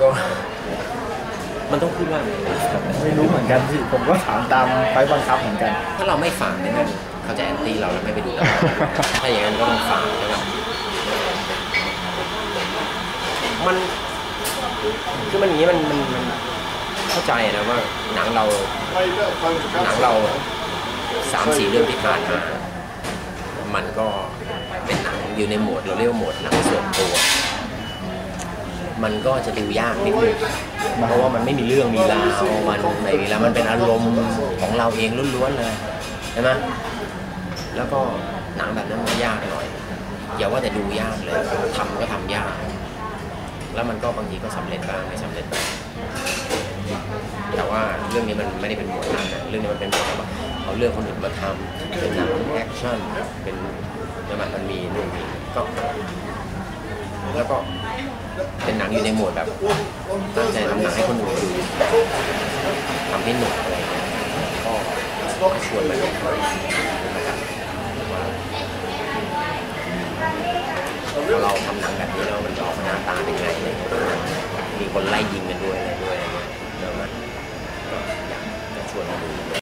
ก็มันต้องพูดว่าไม่รู้เหมือนกันพี่ผมก็ถามตามไปบังคับเหมือนกัน ถ้าเราไม่ฝากเนี่ยมันเขาจะแอนตี้เราแล้วไม่ไปดูเราถ้าอย่างนั้นก็ต้องฝากใช่ไหมมันคือมันอย่างนี้มันมันมันเข้าใจนะว่าหนังเราหนังเราสามสี่เรื่องที่ผ่านมา มันก็เป็นหนังอยู่ในโหมดเราเรียกว่าโหมดหนังส่วนตัว มันก็จะดูยากนิดนึงเพราะว่ามันไม่มีเรื่องมีราวมันไม่มีแล้วมันเป็นอารมณ์ของเราเองล้วนๆเลยใช่ไหมแล้วก็หนังแบบนั้นมันยากหน่อยอย่าว่าแต่ดูยากเลยทำก็ทำยาก แล้วมันก็บางทีก็สำเร็จบ้างไม่สำเร็จบ้างแต่ว่าเรื่องนี้มันไม่ได้เป็นหมวดนั้นนะเรื่องนี้มันเป็นหมวดแบบว่าเอาเรื่องคนอื่นมาทำเป็นหนังแอคชั่นเป็นใช่ไหมมันมีนู่นมีก็ แล้วก็เป็นหนังอยู่ในโหมดแบบตั้งใจทำหนังให้คนอื่นดูทำให้หนุกอะไรเงี้ยก็ชวนมันมานะครับว่าพอเราทำหนังแบบนี้แล้วมันจะออกมาหน้าตาเป็นไงอะไรอย่างเงี้ยมีคนไล่ยิงกันด้วยอะไรด้วยอะไรเงี้ยเดี๋ยวมันก็อยากจะชวนมาดู